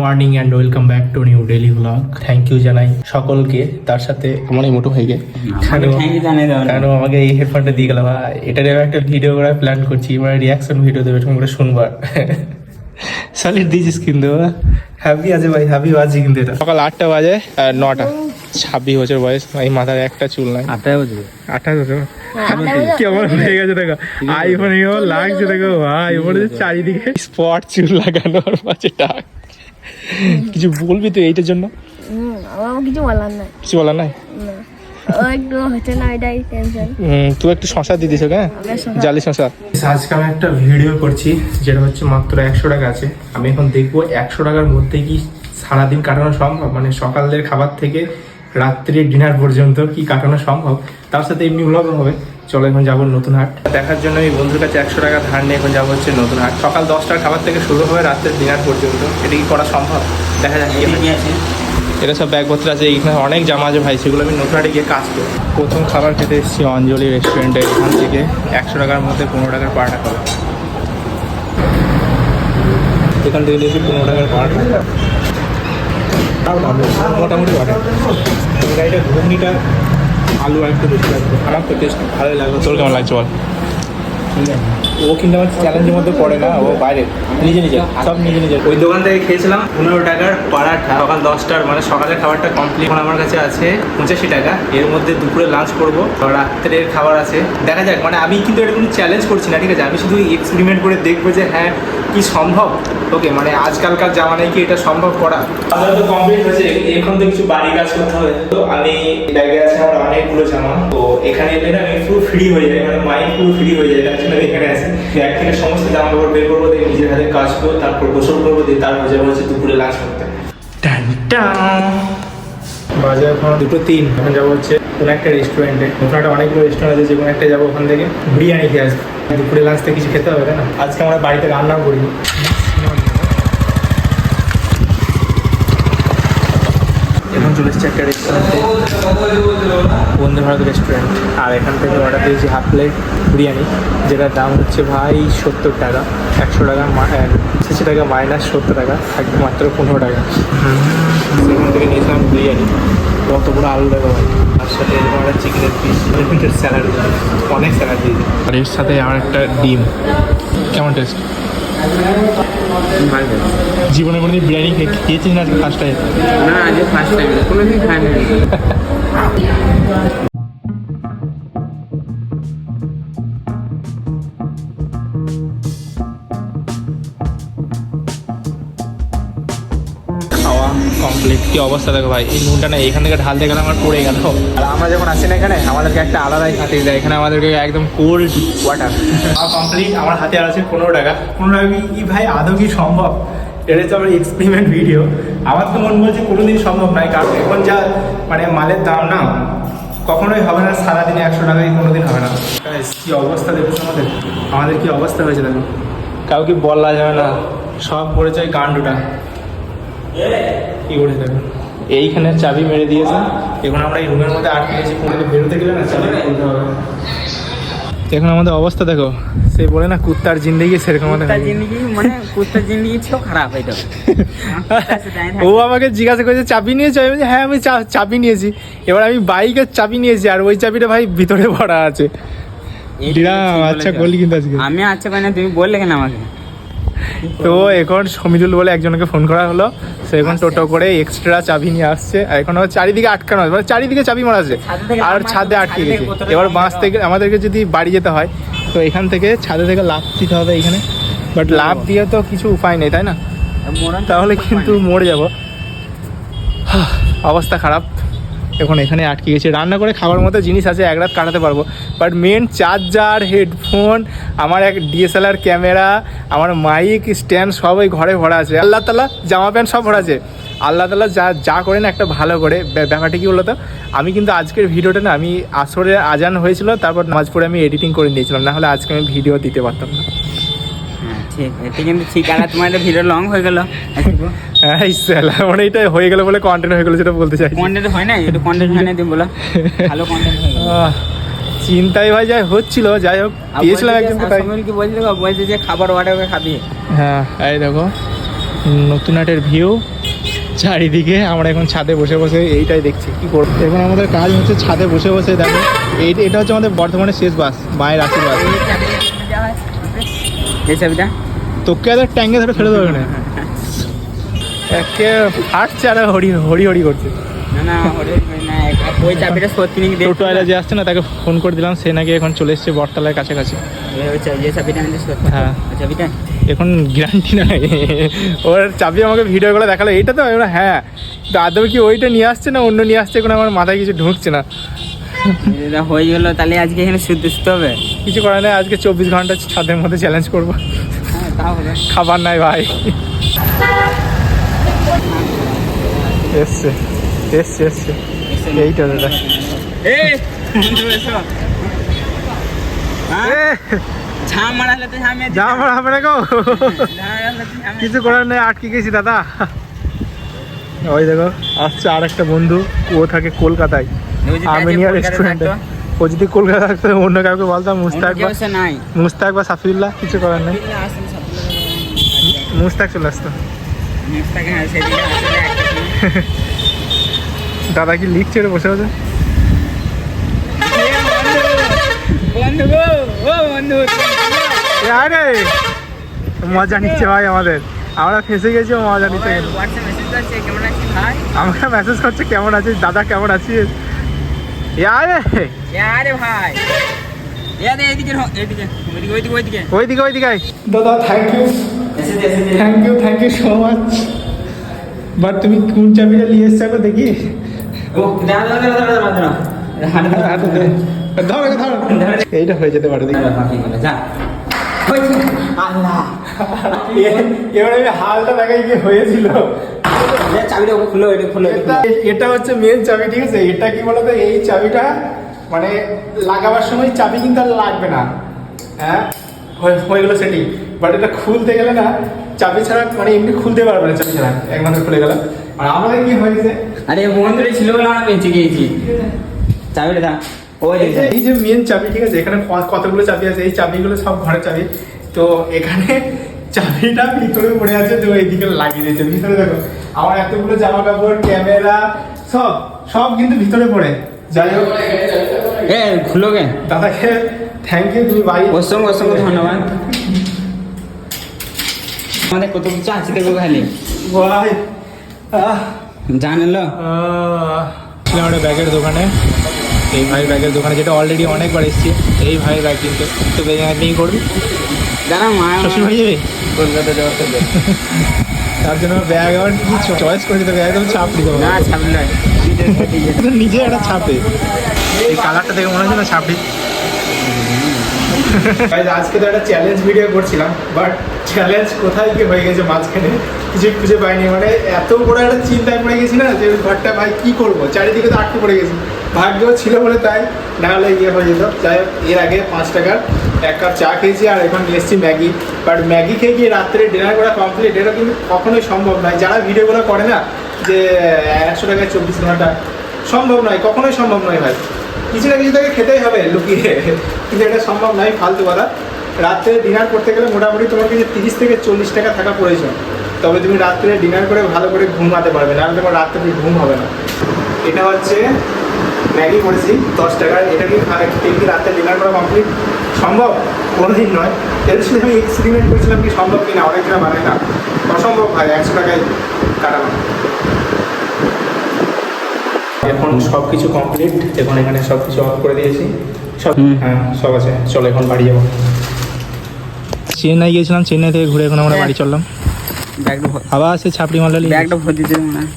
Morning and welcome back to new daily blog thank you জানাই সকলকে তার সাথে আমার এই মোটো জানাই দেওয়া কেন আমাকে এই হেডফোনটা দিয়ে গেল? ভাই এটা নিয়ে একটা ভিডিও করার প্ল্যান করছি এবার রিয়াকশন ভিডিও দেবে তোমরা শুনবার। সলিড দিয়েছিস কিন্তু হ্যাপি আছে ভাই হ্যাপি বাজে কিন্তু এটা। সকাল আটটা বাজে আর নটা। ছাব্বিশ বছর বয়স এই মাথার একটা চুল নাই। আটটায় বুঝবে আঠাশ বছর? কেমন হয়ে গেছে দেখো। আইফোন লাগছে দেখো ভাই। ওপরে যে চারিদিকে স্পট চুল লাগানোর পাশে টাক। কিছু বলবি তো এইটার জন্য? আমার কিছু বলার নাই। কিছু বলার নাই? তুই একটু শশা দিয়ে দিস হ্যাঁ জালি শশা। আজকে আমি একটা ভিডিও করছি যেটা হচ্ছে মাত্র একশো টাকা আছে। আমি এখন দেখব একশো টাকার মধ্যে কি সারাদিন কাটানো সম্ভব? মানে সকালের খাবার থেকে রাত্রির ডিনার পর্যন্ত কি কাটানো সম্ভব? তার সাথে এমনি ব্লগ হবে। চলো এখন যাব নতুন হাট। দেখার জন্য এই বন্ধুর কাছে একশো টাকা ধার নিয়ে এখন যাব হচ্ছে নতুন হাট। সকাল দশটার খাবার থেকে শুরু হবে রাত্রের ডিনার পর্যন্ত। এটা কি করা সম্ভব? দেখা যাক এটা সব ব্যাগপত্র আছে, এইখানে অনেক জামা আছে ভাই, সেগুলো আমি নতুন হাটে গিয়ে কাজ করব প্রথম খাবার খেতে এসেছি অঞ্জলি রেস্টুরেন্টে, এখান থেকে একশো টাকার মধ্যে পনেরো টাকার পাড়াটা খাব। এখান থেকে নিয়েছি পনেরো টাকার তাও মোটামুটি গাড়িটা ঘুগনিটা আলু আর একটু বেশি লাগবে। আমার তো টেস্ট ভালোই লাগবে। তোর কেমন লাগছে বল? ও কিন্তু আমার চ্যালেঞ্জের মধ্যে পড়ে না ও বাইরে। নিজে নিজে সব নিজে নিজে। ওই দোকান থেকে খেয়েছিলাম পনেরো টাকার পাড়াটা সকাল দশটার মানে সকালের খাবারটা কমপ্লিট এখন আমার কাছে আছে পঁচাশি টাকা। এর মধ্যে দুপুরে লাঞ্চ করব। রাত্রের খাবার আছে। দেখা যাক মানে আমি কিন্তু এটা কোনো চ্যালেঞ্জ করছি না ঠিক আছে? আমি শুধু এক্সপেরিমেন্ট করে দেখব যে হ্যাঁ কি সম্ভব? ওকে মানে আজকালকার জামানায় কি এটা সম্ভব করা? আমাদের তো কমপ্লিট হয়েছে। এখন তো কিছু বাড়ি কাজ করতে হবে। তো আমি ব্যাগে আছে আমার অনেকগুলো জামা। তো এখানে এলে না আমি পুরো ফ্রি হয়ে যাই মানে মাইন্ড পুরো ফ্রি হয়ে যায় তার জন্য এখানে আছি। ব্যাগ থেকে সমস্ত জামা কাপড় বের করব দিয়ে নিজের হাতে কাজ করব তারপর গোসল করব দিয়ে তারপর যাব হচ্ছে দুপুরে লাঞ্চ করতে। বাজে এখন দুটো তিন এখন যাব হচ্ছে কোনো একটা রেস্টুরেন্টে ওখানে একটা অনেকগুলো রেস্টুরেন্ট আছে যে কোনো একটা যাব ওখান থেকে। বিরিয়ানি খেয়ে আসব। দুপুরে লাঞ্চতে কিছু খেতে হবে তাই না? আজকে আমরা বাড়িতে রান্না করি এখন চলে এসেছি একটা রেস্টুরেন্টে বন্দে ভারত রেস্টুরেন্ট আর এখান থেকে অর্ডার দিয়েছি হাফ প্লেট বিরিয়ানি, যেটার দাম হচ্ছে ভাই সত্তর টাকা। একশো টাকা ছেষট্টি টাকা মাইনাস সত্তর টাকা থাকবে মাত্র পনেরো টাকা। সেখান থেকে নিয়েছিলাম বিরিয়ানি। কত বড় আলু ভাই তার সাথে এরকম একটা চিকেনের পিস স্যালাড অনেক স্যালাড দিয়েছে। আর এর সাথে আমার একটা ডিম। কেমন টেস্ট জীবনে কোনোদিন বিরিয়ানি খেয়ে- খেয়েছিস না আজকে ফার্স্ট টাইম না, আজকে ফার্স্ট টাইম কোনোদিন খাইনি। খাওয়া কমপ্লিট কি অবস্থা দেখো ভাই এই নুনটা না এখান থেকে ঢালতে গেলে আমার পড়ে গেল। আর আমরা যখন আসি না এখানে আমাদেরকে একটা আলাদাই খাতে দেয় এখানে আমাদেরকে একদম কোল্ড ওয়াটার কমপ্লিট আমার হাতে আর আছে পনেরো টাকা। পনেরো টাকা কি- ভাই আদৌ কি সম্ভব? এটা হচ্ছে আমার এক্সপেরিমেন্ট ভিডিও আমার তো মন বলছে কোনোদিন সম্ভব নয় কারণ এখন যা মানে মালের দাম না কখনোই হবে না সারাদিনে একশো টাকায় কোনোদিন হবে না। কি অবস্থা দেখুন আমাদের? আমাদের কি অবস্থা হয়েছে দেখো। কাউকে বলা যাবে না সব পড়েছে ওই গান্ডুটা। কি করে দেবে? এইখানে চাবি মেরে দিয়েছে। এখন আমরা এই রুমের মধ্যে আটকে গেছি কোনো বেরোতে গেলে না চাবি খুলতে হবে। এখন আমাদের অবস্থা দেখো সে বলে না কুত্তার জিন্দেগি সেরকম কুত্তার মানে কুত্তার জিন্দগি ছিল খারাপ এটা ও আমাকে জিজ্ঞাসা করেছে চাবি নিয়েছো? আমি বলছি, হ্যাঁ আমি চাবি নিয়েছি। এবার আমি বাইকের চাবি নিয়েছি আর ওই চাবিটা ভাই ভিতরে ভরা আছে। আচ্ছা কিন্তু আজকে। আমি আচ্ছা পাই না তুমি বললে কেন আমাকে? তো এখন সমিদুল বলে একজনকে ফোন করা হলো। সে এখন টোটো করে এক্সট্রা চাবি নিয়ে আসছে। আর এখন চারিদিকে আটকানো আছে। মানে চারিদিকে চাবি মারা আছে। আর ছাদে আটকে গেছে। এবার বাঁশ থেকে আমাদেরকে যদি বাড়ি যেতে হয় তো এখান থেকে ছাদে থেকে লাভ দিতে হবে এখানে। বাট লাভ দিয়ে তো কিছু উপায় নেই তাই না? তাহলে কিন্তু মরে যাব। অবস্থা খারাপ। এখন এখানে আটকে গেছি। রান্না করে খাবার মতো জিনিস আছে, এক রাত কাটাতে পারব। বাট মেন চার্জার হেডফোন আমার এক ডিএসএলআর ক্যামেরা আমার মাইক স্ট্যান্ড ওই ঘরে ভরা আছে। আল্লাহ তালা জামা প্যান্ট সব ভরা আছে। আল্লাহ তালা যা যা করেন একটা ভালো করে। ব্যা- ব্যাপারটা কি বলতো? আমি কিন্তু আজকের ভিডিওটা না, আমি আসরে আজান হয়েছিল, তারপর নামাজ পড়ে আমি এডিটিং করে নিয়েছিলাম। নাহলে আজকে আমি ভিডিও দিতে পারতাম না। ঠিক এটা কিন্তু ঠিক আর তোমার একটা ভিডিও লং হয়ে গেল। মানে এটা হয়ে গেল বলে কন্টেন্ট হয়ে গেলো যেটা বলতে চাই কন্টেন্ট হয় না একটু কন্টেন্ট হয় না তুমি বলো। ভালো কন্টেন্ট হয়ে গেল। চিন্তাই ভাই যাই হচ্ছিল যাই হোক দিয়েছিলাম একজনকে তাই। কি বলছিল বলছে যে খাবার অর্ডার করে খাবি। হ্যাঁ এই দেখো নতুন হাটের ভিউ চারিদিকে আমরা এখন ছাদে বসে বসে এইটাই দেখছি কি করব। এখন আমাদের কাজ হচ্ছে ছাদে বসে বসে দেখো এটা হচ্ছে আমাদের বর্ধমানের শেষ বাস মায়ের আশীর্বাদ। এই চাবিটা তোকে আবার ট্যাঙ্গে ধরে ফেলে দেবে না একে ফাটছে আর হরি হরি হরি করছে। যে আসছে না তাকে ফোন করে দিলাম সে নাকি এখন চলে এসছে বটতলার কাছাকাছি। হ্যাঁ। এখন গ্যারান্টি নাই। ওর চাবি আমাকে ভিডিও করে দেখাল এইটা তো? হ্যাঁ। তো আদৌ কি ওইটা নিয়ে আসছে না অন্য নিয়ে আসছে? এখন আমার মাথায় কিছু ঢুকছে না। এটা হয়ে গেলো তাহলে আজকে এখানে শুদ্ধ শুতে হবে। কিছু করার নেই আজকে চব্বিশ ঘণ্টা ছাদের মধ্যে চ্যালেঞ্জ করব। হ্যাঁ খাবার নাই ভাই। এসছে এসছে এসছে। এইটা দাদা। হ্যাঁ? কিছু করার নেই আটকে গেছি দাদা। ওই দেখো আসছে আর একটা বন্ধু ও থাকে কলকাতায়। আমিনিয়া রেস্টুরেন্টে ও যদি কলকাতা থাকতো অন্য কাউকে বলতাম মুস্তাক বা মুস্তাক বা সাফিউল্লাহ কিছু করার নেই। মুস্তাক চলে আসতো। হ্যাঁ দাদা কি লিখছে বসে এ আরে! মজা নিচ্ছে ভাই আমাদের। আমরা ফেসে গেছি মজা নিচ্ছে। হোয়াটসঅ্যাপ মেসেজ করছে কেমন আছিস? দাদা কেমন আছিস? ভাই এদিকে এদিকে এদিকে ওইদিকে ওইদিকে ওইদিকে ওইদিকে ওইদিকে দাদা thank you thank you thank you so much but তুমি কোন চাবিটা নিয়ে এসছো একবার দেখি এইটা হয়ে যেতে পারে আল্লাহ এবার আমি হালটা দেখাই কি হয়েছিল চাবিটা খুলো এটা খুলো এটা হচ্ছে মেন চাবি ঠিক আছে? এটা কি বলতো এই চাবিটা মানে লাগাবার সময় চাবি কিন্তু আর লাগবে না। হ্যাঁ? হয়ে- গেলো সেটি বাট এটা খুলতে গেলে না চাবি ছাড়া মানে এমনি খুলতে পারবে না চাবি ছাড়া। একমাত্র খুলে গেল। আর আমাদের কি হয়েছে? আরে বন্ধুরে ছিল বলে আমরা বেঁচে গিয়েছি। চাবিটা দাও। এই যে- মেন চাবি ঠিক আছে? এখানে কতগুলো চাবি আছে? এই চাবিগুলো সব ঘরের চাবি। তো এখানে চাবিটা ভিতরে পড়ে আছে তো এইদিকে লাগিয়ে দিয়েছে। ভিতরে দেখো আমার এতগুলো জামা কাপড় ক্যামেরা সব সব কিন্তু ভিতরে পড়ে। যাই হোক। এ খুলো গে দাদাকে থ্যাংক ইউ তুমি বাড়ি অসংখ্য অসংখ্য ধন্যবাদ। আমাদের কত কিছু আছে দেখব খালি। ভাই আহ। জানলো আমাদের ব্যাগের দোকানে। এই ভাই ব্যাগের দোকানে যেটা অলরেডি অনেকবার এসেছি এই ভাই ব্যাগ কিন্তু। তো ব্যাগ নিয়ে করবি? জানা মা। শ্বশুর ভাই যাবে? কলকাতা যাওয়ার সাথে তার জন্য ব্যাগ আমার কি চয়েস করেছে তো ব্যাগ একদম চাপ দিতে না ছাবি নয় নিজে একটা ছাপে। এই কালারটা দেখে মনে হচ্ছে না ছাপি আজকে তো একটা চ্যালেঞ্জ ভিডিও করছিলাম বাট চ্যালেঞ্জ কোথায় কি হয়ে গেছে মাঝখানে কিছু খুঁজে পাইনি। মানে এত বড় একটা চিন্তায় পড়ে গেছি না যে ঘরটা ভাই কি করব? চারিদিকে তো আটকে পড়ে গেছি। ভাগ্য ছিল বলে তাই, না হলে ইয়ে হয়ে যেত। যাই হোক, এর আগে পাঁচ টাকার এক কাপ চা খেয়েছি আর এখন নিয়ে এসেছি ম্যাগি। বাট ম্যাগি খেয়ে গিয়ে রাত্রে ডিনার করা কমপ্লিট এটা কিন্তু কখনোই সম্ভব নয়। যারা ভিডিওগুলো করে না, যে একশো টাকায় চব্বিশ ঘণ্টা, সম্ভব নয়, কখনোই সম্ভব নয় ভাই। কিছু না কিছু তাকে খেতেই হবে লুকিয়ে। কিন্তু এটা সম্ভব নয়, ফালতু কথা। রাত্রে ডিনার করতে গেলে মোটামুটি তোমার কাছে তিরিশ থেকে চল্লিশ টাকা থাকা প্রয়োজন। তবে তুমি রাত্রে ডিনার করে ভালো করে ঘুমাতে পারবে, নাহলে তোমার রাত্রে ঘুম হবে না। এটা হচ্ছে ম্যাগি করেছি দশ টাকার এটা কি খেয়ে কি রাত্রে ডিনার করা কমপ্লিট সম্ভব? কোনোদিন নয়। এর শুধু আমি এক্সপেরিমেন্ট করেছিলাম কি সম্ভব কিনা অনেকটা মানে না। অসম্ভব ভাই একশো টাকায় কাটানো। এখন সব কিছু কমপ্লিট এখন এখানে সব কিছু অফ করে দিয়েছি। সব হ্যাঁ সব আছে। চলো এখন বাড়ি যাব। চেন্নাই গিয়েছিলাম চেন্নাই থেকে ঘুরে এখন আমরা বাড়ি চললাম। আবার সে ছাপড়ি মাল্লা ব্যাগটা ভর্তি ছিল মনে হয়